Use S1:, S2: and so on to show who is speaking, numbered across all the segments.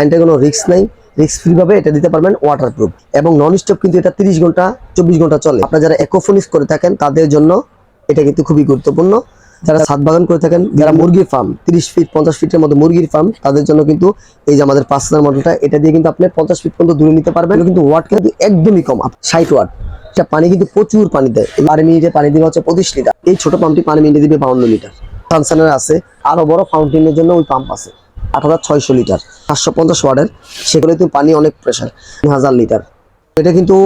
S1: কারেন্টের কোনো রিস্ক নাই। রিস্ক ফ্রি ভাবে এটা দিতে পারবেন ওয়াটার প্রুফ এবং নন স্টপ কিন্তু এটা তিরিশ ঘণ্টা, চব্বিশ ঘণ্টা চলে। আপনারা যারা একোফোনিক্স করে থাকেন, তাদের জন্য এটা কিন্তু খুবই গুরুত্বপূর্ণ। যারা ছাদ বাগান করে থাকেন, যারা মুরগির ফার্ম তিরিশ ফিট পঞ্চাশ ফিটের মধ্যে মুরগির ফার্ম তাদের জন্য কিন্তু এই যে আমাদের পাঁচ হাজার মডেলটা এটা দিয়ে কিন্তু আপনি পঞ্চাশ ফিট পর্যন্ত দূরে নিতে পারবেন। কিন্তু ওয়াট কিন্তু একদমই কম ষাট ওয়াট এটা পানি কিন্তু প্রচুর পানি দেয়। বারো মিনিটে পানি দিবে হচ্ছে পঁচিশ লিটার। এই ছোট পাম্পটি পানি মিনিটে দিবে বাউন্ন লিটার। সানসানের আছে। আরও বড় ফাউন্টেনের জন্য ওই পাম্প আছে। আট হাজার ছয়শো লিটার সাতশো পঞ্চাশ ওয়ার্ডের সেগুলো কিন্তু পানি অনেক প্রেশার তিন হাজার লিটার। এটা কিন্তু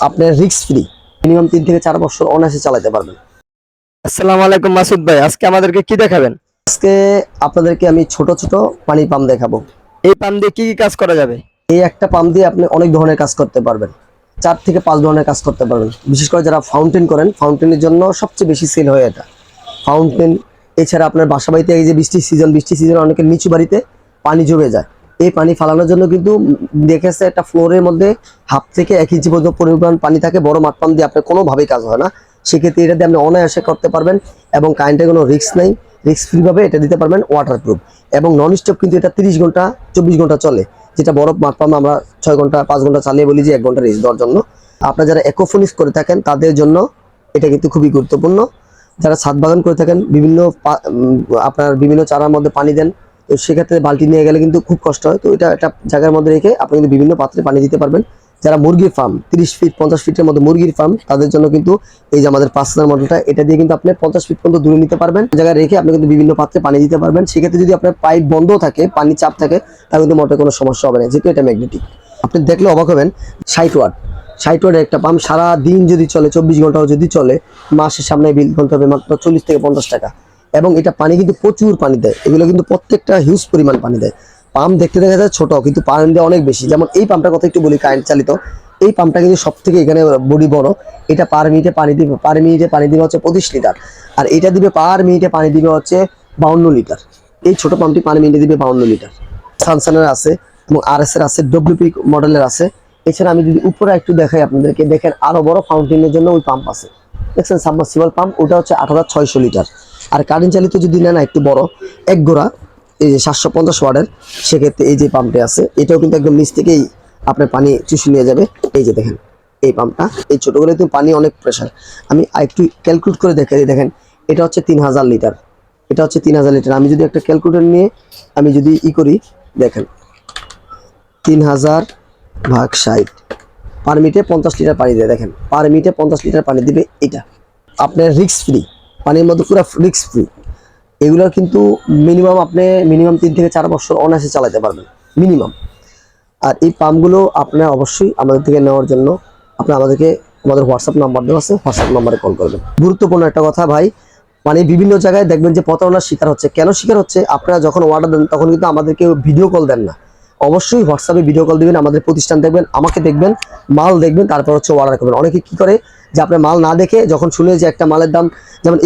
S1: আপনার রিস্ক ফ্রি মিনিমাম তিন থেকে চার বছর অনায়াসে চালাতে পারবেন।
S2: আসসালামু আলাইকুম মাসুদ ভাই আজকে আমাদেরকে কি দেখাবেন?
S1: আজকে আপনাদেরকে আমি ছোট ছোট পানি পাম্প দেখাবো।
S2: এই পাম্প দিয়ে কি কি কাজ করা যাবে?
S1: এই একটা পাম্প দিয়ে আপনি অনেক ধরনের কাজ করতে পারবেন। চার থেকে পাঁচ ধরনের কাজ করতে পারবেন। বিশেষ করে যারা ফাউন্টেন করেন ফাউন্টেনের জন্য সবচেয়ে বেশি সেল হয় এটা। ফাউন্টেন এছাড়া আপনার বাসা বাড়িতে এই যে বৃষ্টির সিজন বৃষ্টির সিজন অনেকের নিচু বাড়িতে পানি জমে যায়। এই পানি ফালানোর জন্য কিন্তু দেখেছে একটা ফ্লোরের মধ্যে হাফ থেকে এক ইঞ্চি পর্যন্ত পরিমাণ পানি থাকে, বড় মাঠ পাম্প দিয়ে আপনার কোনোভাবেই কাজ হয় না। সেক্ষেত্রে এটা দিয়ে আপনি অনায়াসে করতে পারবেন এবং কারেন্টের কোনো রিস্ক নেই। রিস্ক ফ্রিভাবে এটা দিতে পারবেন ওয়াটার প্রুফ এবং নন স্টপ কিন্তু এটা তিরিশ ঘণ্টা, চব্বিশ ঘণ্টা চলে। যেটা মাঠ পাম্প আমরা ছয় ঘণ্টা, পাঁচ ঘণ্টা চালিয়ে বলি যে এক ঘণ্টা রেস্ট দেওয়ার জন্য। আপনারা যারা একোফোনিক্স করে থাকেন, তাদের জন্য এটা কিন্তু খুবই গুরুত্বপূর্ণ। যারা ছাদ বাগান করে থাকেন, বিভিন্ন আপনার বিভিন্ন চারার মধ্যে পানি দেন তো সেক্ষেত্রে বালতি নিয়ে গেলে কিন্তু খুব কষ্ট হয়। তো এটা একটা জায়গার মধ্যে রেখে আপনি কিন্তু বিভিন্ন পাত্রে পানি দিতে পারবেন। যারা মুরগির ফার্ম তিরিশ ফিট পঞ্চাশ ফিটের মধ্যে মুরগির ফার্ম তাদের জন্য কিন্তু এই যে আমাদের পাঁচ হাজার মডেলটা, এটা দিয়ে কিন্তু আপনি পঞ্চাশ ফিট পর্যন্ত দূরে নিতে পারবেন। জায়গায় রেখে আপনি কিন্তু বিভিন্ন পাত্রে পানি দিতে পারবেন। সেক্ষেত্রে যদি আপনার পাইপ বন্ধ থাকে পানি চাপ থাকে, তাহলে কিন্তু মোটে কোনো সমস্যা হবে না। যেহেতু এটা ম্যাগনেটিক আপনি দেখলে অবাক হবেন, ষাট ওয়াট ষাট ওয়াটের একটা পাম্প সারা দিন যদি চলে, চব্বিশ ঘন্টাও যদি চলে, মাসের সামনে বিল করতে হবে মাত্র চল্লিশ থেকে পঞ্চাশ টাকা। এবং এটা পানি কিন্তু প্রচুর পানি দেয়। এগুলো কিন্তু প্রত্যেকটা হিউজ পরিমাণ পানি দেয়। পাম্প দেখতে দেখা যায় ছোট, কিন্তু পানি দেয় অনেক বেশি। যেমন এই পাম্পটার কথা একটু বলি কারেন্ট চালিত। এই পাম্পটা কিন্তু সব থেকে এখানে বডি বড়। এটা পার মিনিটে পানি দিবে পার মিনিটে পানি দিবে হচ্ছে পঁচিশ লিটার। আর এটা দিবে পার মিনিটে পানি দিবে হচ্ছে বাউন্ন লিটার। এই ছোট পাম্পটি পানি মিনিটে দিবে বাউন্ন লিটার। সানসানের আছে এবং আর এস এর আছে ডব্লিউপি মডেলের আছে। এছাড়া আমি যদি উপরে একটু দেখাই আপনাদেরকে, দেখেন আরও বড় ফাউন্টেনের জন্য ওই পাম্প আছে। দেখছেন, সাবমার্সিবল পাম্প, ওটা হচ্ছে আট হাজার ছয়শো লিটার। আর কারেন্ট চালিত যদি নেন একটু বড়, এক গোড়া এই যে সাতশো পঞ্চাশ ওয়ার্ডের সেক্ষেত্রে এই যে পাম্পটি আছে, এটাও কিন্তু একদম নিচ থেকেই আপনার পানি চুষে নিয়ে যাবে। এই যে দেখেন, এই পাম্পটা, এই ছোটো করে কিন্তু পানি অনেক প্রেশার আমি একটু ক্যালকুলেট করে দেখে দেখেন, এটা হচ্ছে তিন হাজার লিটার। এটা হচ্ছে তিন হাজার লিটার। আমি যদি একটা ক্যালকুলেটর নিয়ে, আমি যদি ই করি, দেখেন, তিন হাজার ভাগ ষাট। পার মিনিটে পঞ্চাশ লিটার পানি দেয়, দেখেন। পার মিনিটে পঞ্চাশ লিটার পানি দিবে এটা। আপনার রিক্স ফ্রি পানির মধ্যে পুরো রিক্স ফ্রি এগুলোর কিন্তু মিনিমাম আপনি মিনিমাম তিন থেকে চার বছর অনায়াসে চালাতে পারবেন। মিনিমাম আর এই পাম্পগুলো আপনার অবশ্যই আমাদের থেকে নেওয়ার জন্য আপনি আমাদেরকে, আমাদের হোয়াটসঅ্যাপ নাম্বার দেওয়া আছে হোয়াটসঅ্যাপ নাম্বারে কল করবেন। গুরুত্বপূর্ণ একটা কথা ভাই মানে বিভিন্ন জায়গায় দেখবেন যে প্রতারণার শিকার হচ্ছে। কেন শিকার হচ্ছে? আপনারা যখন অর্ডার দেন, তখন কিন্তু আমাদেরকে ভিডিও কল দেন না। অবশ্যই হোয়াটসঅ্যাপে ভিডিও কল দিবেন আমাদের প্রতিষ্ঠান দেখবেন আমাকে দেখবেন মাল দেখবেন তারপর হচ্ছে অর্ডার করবেন। অনেকে কি করে যে আপনার মাল না দেখে যখন শুনে যে একটা মালের দাম যেমন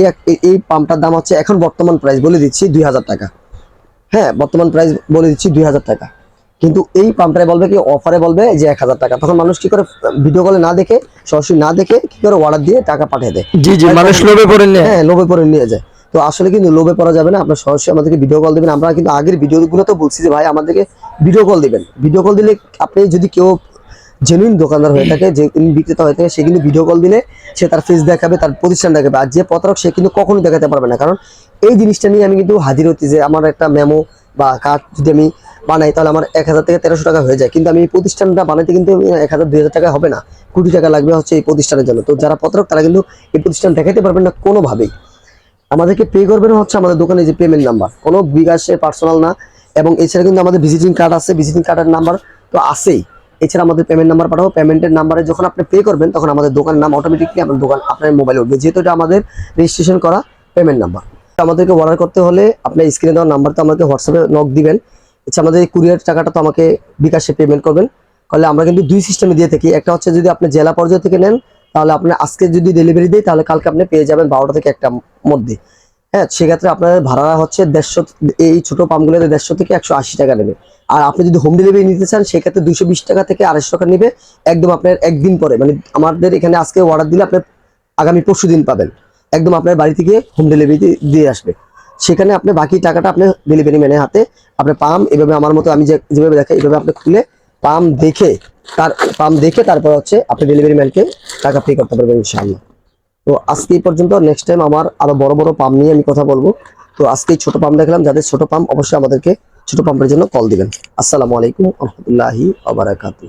S1: এই পাম্পটার দাম হচ্ছে এখন বর্তমান প্রাইস বলে দিচ্ছি দুই হাজার টাকা। হ্যাঁ বর্তমান প্রাইস বলে দিচ্ছি দুই হাজার টাকা। কিন্তু এই পাম্পটায় বলবে কি অফারে বলবে যে এক হাজার টাকা। তখন মানুষ কি করে ভিডিও কলে না দেখে সরাসরি না দেখে কি করে অর্ডার দিয়ে টাকা পাঠিয়ে দেয়।
S2: জি জি মানুষ লোভে পড়ে নিয়ে।
S1: হ্যাঁ লোভে পরে নিয়ে যায়। তো আসলে কিন্তু লোভে পড়া যাবে না। আপনার সরাসরি আমাদেরকে ভিডিও কল দিবেন। আমরা কিন্তু আগের ভিডিওগুলো তো বলছি যে, ভাই, আমাদেরকে ভিডিও কল দিবেন। ভিডিও কল দিলে আপনি যদি কেউ জেনুইন দোকানদার হয়ে থাকে, যে বিক্রেতা হয়ে থাকে, সে কিন্তু ভিডিও কল দিলে সে তার ফেস দেখাবে, তার প্রতিষ্ঠান দেখাবে। আর যে প্রতারক, সে কিন্তু কখনোই দেখাতে পারবে না। কারণ এই জিনিসটা নিয়ে আমি কিন্তু হাজির হচ্ছি যে, আমার একটা মেমো বা কার্ড যদি আমি বানাই, তাহলে আমার এক হাজার থেকে তেরোশো টাকা হয়ে যায়। কিন্তু আমি এই প্রতিষ্ঠানটা বানাইতে কিন্তু এক হাজার, দুই হাজার টাকা হবে না। কোটি টাকা লাগবে হচ্ছে এই প্রতিষ্ঠানের জন্য। তো যারা প্রতারক, তারা কিন্তু এই প্রতিষ্ঠান দেখাতে পারবেন না কোনোভাবেই। আমাদেরকে পে করবেন হচ্ছে আমাদের দোকানে যে পেমেন্ট নাম্বার কোনো বিকাশে পার্সোনাল না, এবং এছাড়া কিন্তু আমাদের ভিজিটিং কার্ড আছে ভিজিটিং কার্ডের নাম্বার তো আছেই। এছাড়া আমাদের পেমেন্ট নাম্বার পাঠাবো। পেমেন্টের নাম্বারে যখন আপনি পে করবেন, তখন আমাদের দোকানের নাম অটোমেটিকলি আপনার দোকান, আপনার মোবাইলে উঠবে। যেহেতু এটা আমাদের রেজিস্ট্রেশন করা পেমেন্ট নাম্বার তো আমাদেরকে অর্ডার করতে হলে আপনার স্ক্রিনে দেওয়ার নাম্বার তো আমাকে হোয়াটসঅ্যাপে নক দিবেন। এছাড়া আমাদের কুরিয়ার টাকাটা তো আমাকে বিকাশে পেমেন্ট করবেন। তাহলে আমরা কিন্তু দুই সিস্টেমে দিয়ে থাকি। একটা হচ্ছে যদি আপনি জেলা পর্যায় থেকে নেন তাহলে আপনি আজকে যদি ডেলিভারি দিই তাহলে কালকে আপনি পেয়ে যাবেন বারোটা থেকে একটা মধ্যে। হ্যাঁ সেক্ষেত্রে আপনার ভাড়া হচ্ছে দেড়শো, এই ছোট পাম্পগুলোতে দেড়শো থেকে একশো আশি টাকা নেবে। আর আপনি যদি হোম ডেলিভারি নিতে চান, সেক্ষেত্রে দুশো বিশ টাকা থেকে আড়াইশো টাকা নেবে, একদম আপনার একদিন পরে। মানে আমাদের এখানে আজকে অর্ডার দিলে আপনি আগামী পরশু দিন পাবেন। একদম আপনার বাড়ি থেকে হোম ডেলিভারি দিয়ে আসবে। সেখানে আপনি বাকি টাকাটা আপনি ডেলিভারি ম্যানের হাতে, আপনি পাম এভাবে আমার মতো আমি যেভাবে দেখাই, এভাবে আপনি খুলে পাম দেখে তার, পাম দেখে তারপর হচ্ছে আপনি ডেলিভারি ম্যানকে টাকা পে করতে পারবেন ইনশাআল্লাহ। তো আজকে এই পর্যন্ত নেক্সট টাইম আমার আরও বড় বড় পাম নিয়ে আমি কথা বলব। তো আজকে ছোট পাম দেখলাম, যাদের ছোট পাম অবশ্যই আমাদেরকে ছোট পাম্পের জন্য কল দিবেন। আসসালামু আলাইকুম রহমতুল্লাহি আবরাকাতু